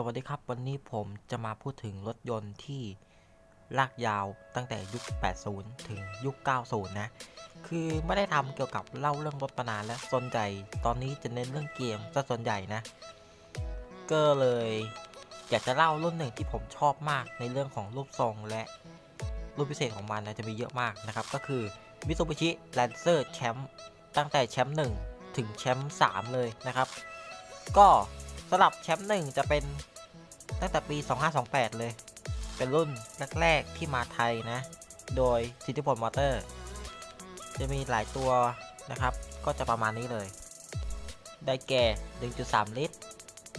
สวัสดีครับ วันนี้ผมจะมาพูดถึงรถยนต์ที่ลากยาวตั้งแต่ยุค 80 ถึงยุค 90 นะ คือไม่ได้ทำเกี่ยวกับเล่าเรื่องรถมานานแล้วสนใหญ่ตอนนี้จะเน้นเรื่องเกมซะส่วนใหญ่นะ ก็เลยอยากจะเล่ารุ่นหนึ่งที่ผมชอบมากในเรื่องของรูปทรงและรูปพิเศษของมันนะจะมีเยอะมากนะครับ ก็คือ Mitsubishi Lancer Champ ตั้งแต่แชมป์1ถึงแชมป์3เลยนะครับ ก็ สำหรับแชมป์หนึ่งจะเป็นตั้งแต่ปี 2528 เลย เป็นรุ่นแรกๆที่มาไทยนะ โดยสิทธิพลมอเตอร์ จะมีหลายตัวนะครับ ก็จะประมาณนี้เลย ได้แก่ 1.3 ลิตร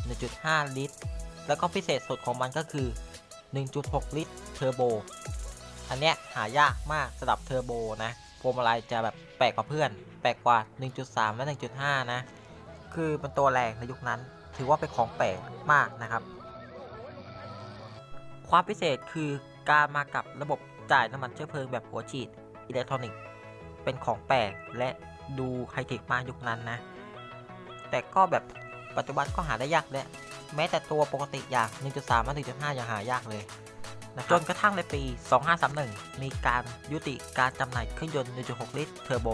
1.5 ลิตร แล้วก็พิเศษสุดของมันก็คือ 1.6 ลิตรเทอร์โบ อันเนี้ยหายากมากสำหรับเทอร์โบนะพวงมาลัยจะแบบแปลกกว่าเพื่อน แปลกกว่า 1.3 และ 1.5 นะ คือเป็นตัวแรงในยุคนั้น ถือว่าเป็นของแปลกมากนะครับ ความพิเศษคือการมากับระบบจ่ายน้ำมันเชื้อเพลิงแบบหัวฉีดอิเล็กทรอนิกส์เป็นของแปลกและดูไฮเทคมากยุคนั้นนะ แต่ก็แบบปัจจุบันก็หาได้ยากและแม้แต่ตัวปกติอย่าง 1.3และ1.5ยังหายากเลยนะจนกระทั่งในปี 2531 มีการยุติการจำหน่ายเครื่องยนต์ 1.6 ลิตรเทอร์โบ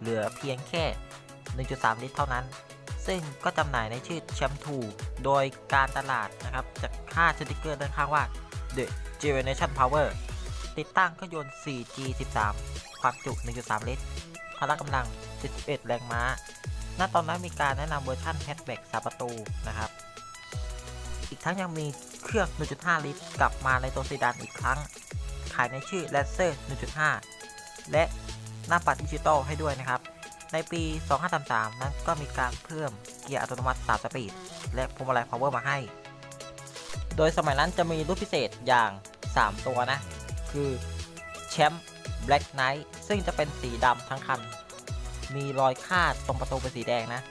เหลือเพียงแค่ 1.3 ลิตรเท่านั้น ซึ่งก็จำหน่ายในชื่อแชมพูโดยการตลาดนะครับจะค่าสติกเกอร์ด้านข้างว่า The Generation Power ติดตั้งเครื่องยนต์ 4G13 ความจุ 1.3 ลิตร พละกำลัง 71 แรงม้า ณ ตอนนั้นมีการแนะนำเวอร์ชันแฮชแบ็ก3ประตูนะครับ อีกทั้งยังมีเครื่อง 1.5 ลิตร กลับมาในตัวซีดานอีกครั้ง ขายในชื่อ Lancer 1.5 และหน้าปัดดิจิตอลให้ด้วยนะครับ ในปี 2533 นั้นก็มีการเพิ่มเกียร์อัตโนมัติ 3 สปีด และพวงมาลัย power มาให้ โดยสมัยนั้นจะมีรุ่นพิเศษอย่าง 3 ตัวนะ คือแชมป์ Black Knight ซึ่งจะเป็นสีดำทั้งคัน มีรอยคาดตรงประตูเป็นสีแดงนะ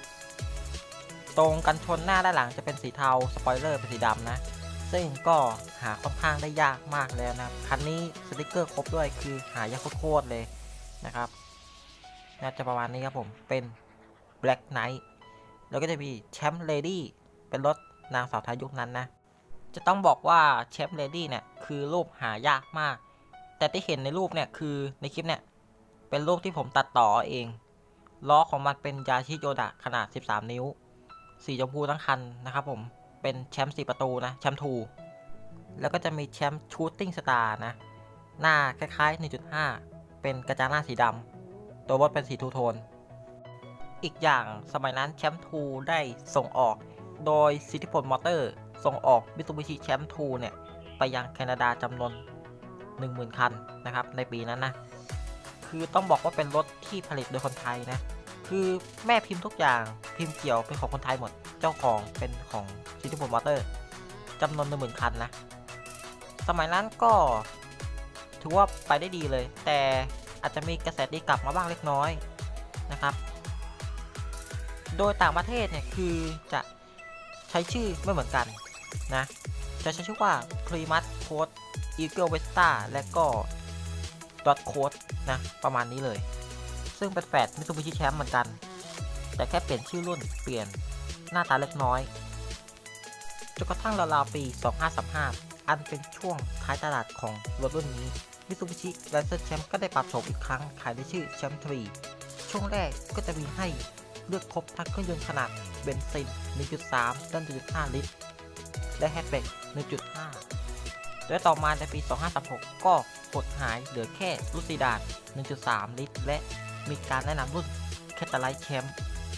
ตรงกันชนหน้าด้านหลังจะเป็นสีเทา สปอยเลอร์เป็นสีดำนะ ซึ่งก็หาค่อนข้างได้ยากมากแล้วนะ คันนี้สติกเกอร์ครบด้วยคือหายากโคตรเลยนะครับ น่าจะประมาณนี้ครับผม เป็น Black Knight แล้วก็จะมีแชมป์เลดี้เป็นรถนางสาวไทยยุคนั้นนะ จะต้องบอกว่าแชมป์เลดี้เนี่ย คือรูปหายากมาก แต่ที่เห็นในรูปเนี่ย คือในคลิปเนี่ย เป็นรูปที่ผมตัดต่อเอง ล้อของมันเป็นยาชิโยดะขนาด 13 นิ้ว สีชมพูทั้งคันนะครับผม เป็นแชมป์4ประตูนะ แชมป์ทู แล้วก็จะมีแชมป์ชูตติ้งสตาร์นะ หน้าคล้ายๆ 1.5 เป็นกระจังหน้าสีดำ ตัวรถเป็นสีทูโทน อีกอย่างสมัยนั้นแชมป์ทูได้ส่งออก โดยสิทธิพลมอเตอร์ ส่งออกมิตซูบิชิแชมป์ทูเนี่ย ไปยังแคนาดาจำนวน 10,000 คันนะครับ ในปีนั้นนะ คือต้องบอกว่าเป็นรถที่ผลิตโดยคนไทยนะ คือแม่พิมพ์ทุกอย่างพิมพ์เกี่ยวเป็นของคนไทยหมด เจ้าของเป็นของสิทธิพลมอเตอร์จำนวน10,000 คันนะ สมัยนั้นก็ถือว่าไปได้ดีเลย แต่ อาจจะมีกระแสตีกลับมาบ้างเล็กน้อยนะครับ โดยต่างประเทศเนี่ยคือจะใช้ชื่อไม่เหมือนกันนะ จะใช้ชื่อว่า p r i m a s Code Eagle Vesta และก็ Dot Code นะ ประมาณนี้เลย ซึ่งเป็นแฝด Mitsubishi Champ เหมือนกัน แต่แค่เปลี่ยนชื่อรุ่นเปลี่ยนหน้าตาเล็กน้อยจนกระทั่งราวๆปี 2535 อันเป็นช่วงท้ายตลาดของรถรุ่นนี้ Mitsubishi Lancer Champ ก็ได้ปรับโฉมอีกครั้งขายในชื่อ Champ 3ช่วงแรกก็จะมีให้เลือกครบทั้งเครื่องยนต์ขนาดเบนซิน 1.3และ1.5 ลิตร และแฮชแบ็ก1.5 และต่อมาในปี 2536 ก็หดหายเหลือแค่รุ่นซีดาน 1.3 ลิตร และมีการแนะนำรุ่นแคตตาไลท์แชมป์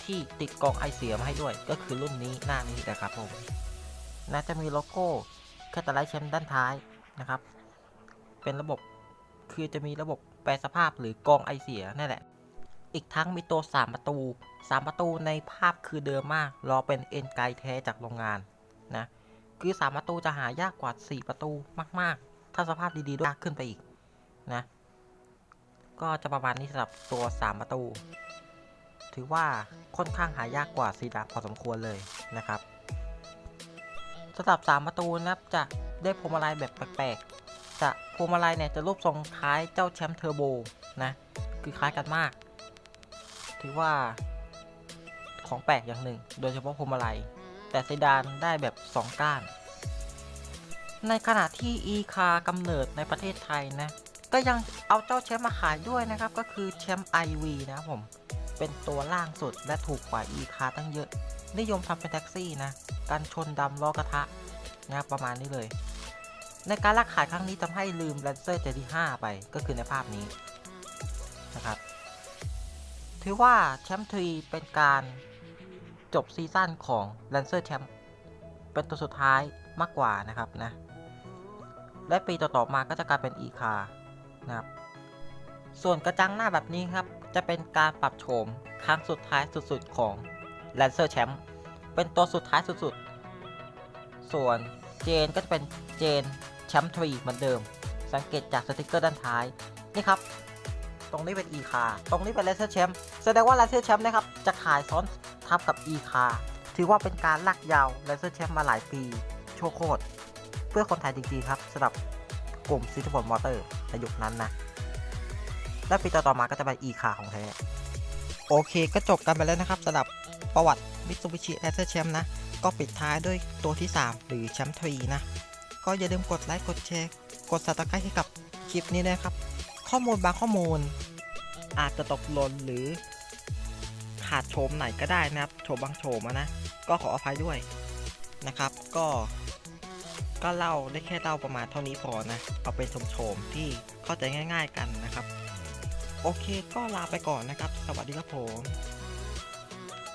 ที่ติดกล่องไอเสียมาให้ด้วย ก็คือรุ่นนี้หน้านี้นะครับผมน่าจะมีโลโก้แคตตาไลท์แชมป์ด้านท้ายนะครับ เป็นระบบ คือจะมีระบบแปลสภาพหรือกองไอเสียนั่นแหละ อีกทั้งมีตัว 3 ประตู 3 ประตูในภาพคือเดิมมาก รอเป็นเอ็นไกแท้จากโรงงานนะ คือ 3 ประตูจะหายากกว่า 4 ประตูมาก ๆ ถ้าสภาพดีๆด้วยยากขึ้นไปอีกนะ ก็จะประมาณนี้สำหรับตัว 3 ประตู ถือว่าค่อนข้างหายากกว่าซีดาพอสมควรเลยนะครับสำหรับ 3 ประตูนะครับจะได้พวงมลัยแบบแปลก จะพวงมาลัยเนี่ยจะรูปทรงคล้ายเจ้าแชมป์เทอร์โบนะคือคล้ายกันมาก ถือว่าของแปลกอย่างหนึ่ง โดยเฉพาะพวงมาลัย แต่เซดานได้แบบ 2 ก้าน ในขณะที่ e คากำเนิดในประเทศไทยนะ ก็ยังเอาเจ้าแชมป์มาขายด้วยนะครับ ก็คือแชมป์ IV นะครับผม เป็นตัวล่างสุดและถูกกว่า e คาตั้งเยอะ นิยมทำเป็นแท็กซี่นะ การชนดำล้อกระทะนะประมาณนี้เลย ในการลักขายครั้งนี้ทำให้ลืม Lancer 75ไปก็คือในภาพนี้นะครับ ถือว่าแชมป์ทรีเป็นการจบซีซั่นของ Lancer แชมป์เป็นตัวสุดท้ายมากกว่านะครับนะและปีต่อๆมาก็จะกลายเป็น e คานะครับ ส่วนกระจังหน้าแบบนี้ครับ จะเป็นการปรับโฉมครั้งสุดท้ายสุดๆของ Lancer Champ เป็นตัวสุดท้ายสุดๆ ส่วน เจนก็จะเป็นเจนแชมป์ทรีเหมือนเดิม สังเกตจากสติกเกอร์ด้านท้าย นี่ครับ ตรงนี้เป็น e คาตรงนี้เป็น Lancer Champ แสดงว่า Lancer Champ นะครับ จะขายซ้อนทับกับ e คาถือว่าเป็นการลากยาว Lancer Champ มาหลายปีโชโคตร เพื่อคนไทยจริงๆครับสำหรับกลุ่มซิติฟอนมอเตอร์ในยุคนั้นนะ และปีต่อๆมาก็จะเป็น e คาของแท้โอเคก็จบกันไปแล้วนะครับสำหรับประวัติ Mitsubishi Lancer Champ นะ ก็ปิดท้ายด้วยตัวที่ 3 หรือแชมป์ทรีนะ ก็อย่าลืมกดไลค์กดแชร์กด subscribe ให้กับคลิปนี้นะครับ ข้อมูลบางข้อมูล อาจจะตกหล่นหรือ ขาดโฉมไหนก็ได้นะครับโฉมบางโฉมนะ ก็ขออภัยด้วยนะครับ ก็ ก็เล่าได้แค่เล่าประมาณเท่านี้พอนะ เอาเป็นโฉมๆที่เข้าใจง่าย ๆ กันนะครับ โอเคก็ลาไปก่อนนะครับ สวัสดีครับผม